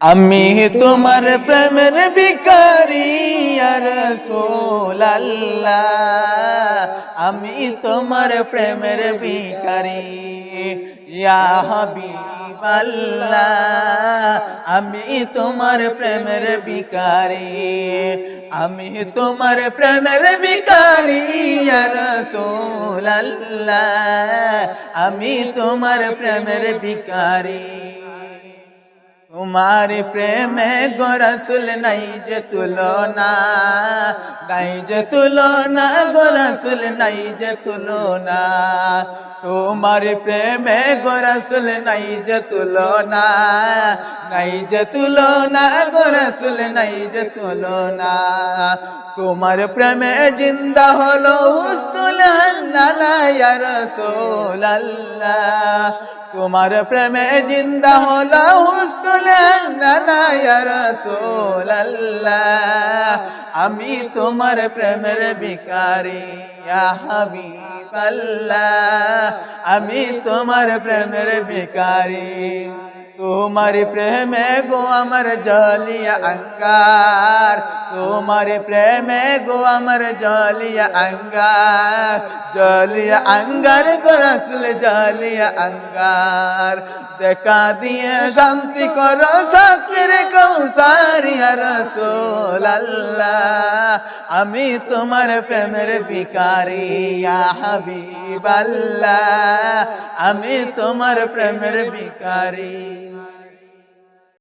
আমি তোমার প্রেমের বিকারি রসোল্লাহ আমি তোমার প্রেমের বিকারি আল্লাহ আমি তোমার প্রেমের বিকারি আমি তোমার প্রেমের বিকারি রসোল্লাহ আমি তোমার প্রেমের বিকারি তোমার প্রেমে গোরসুল নাই যে তুলনা, নাই যে তুলনা গোরসুল নাই যে তুলনা। তোমার প্রেমে গোরসুল নাই যে তুলনা, নাই যে তুলনা গোরসুল নাই যে তুলনা। তোমার প্রেমে জিন্দা হলো তোমার প্রেমে জিন্দা হলো হুস্তুল হান্নানা ইয়া রাসূলুল্লাহ আমি তোমার প্রেমের বিকারি ইয়া হাবিবাল্লাহ আমি তোমার প্রেমের ভিখারি। তোমার প্রেমে গো আমার জলিয়া অঙ্গার তোমার প্রেমে গো আমার জলিয়া অঙ্গার জলিয়া অঙ্গার গো জলিয়া অঙ্গার দেখা দিয়ে শান্তি করো সাকির কৌসারিয়া রসোল আমি তোমার প্রেমের ভিকারি ইয়া হাবিব আল্লাহ আমি তোমার প্রেমের নাই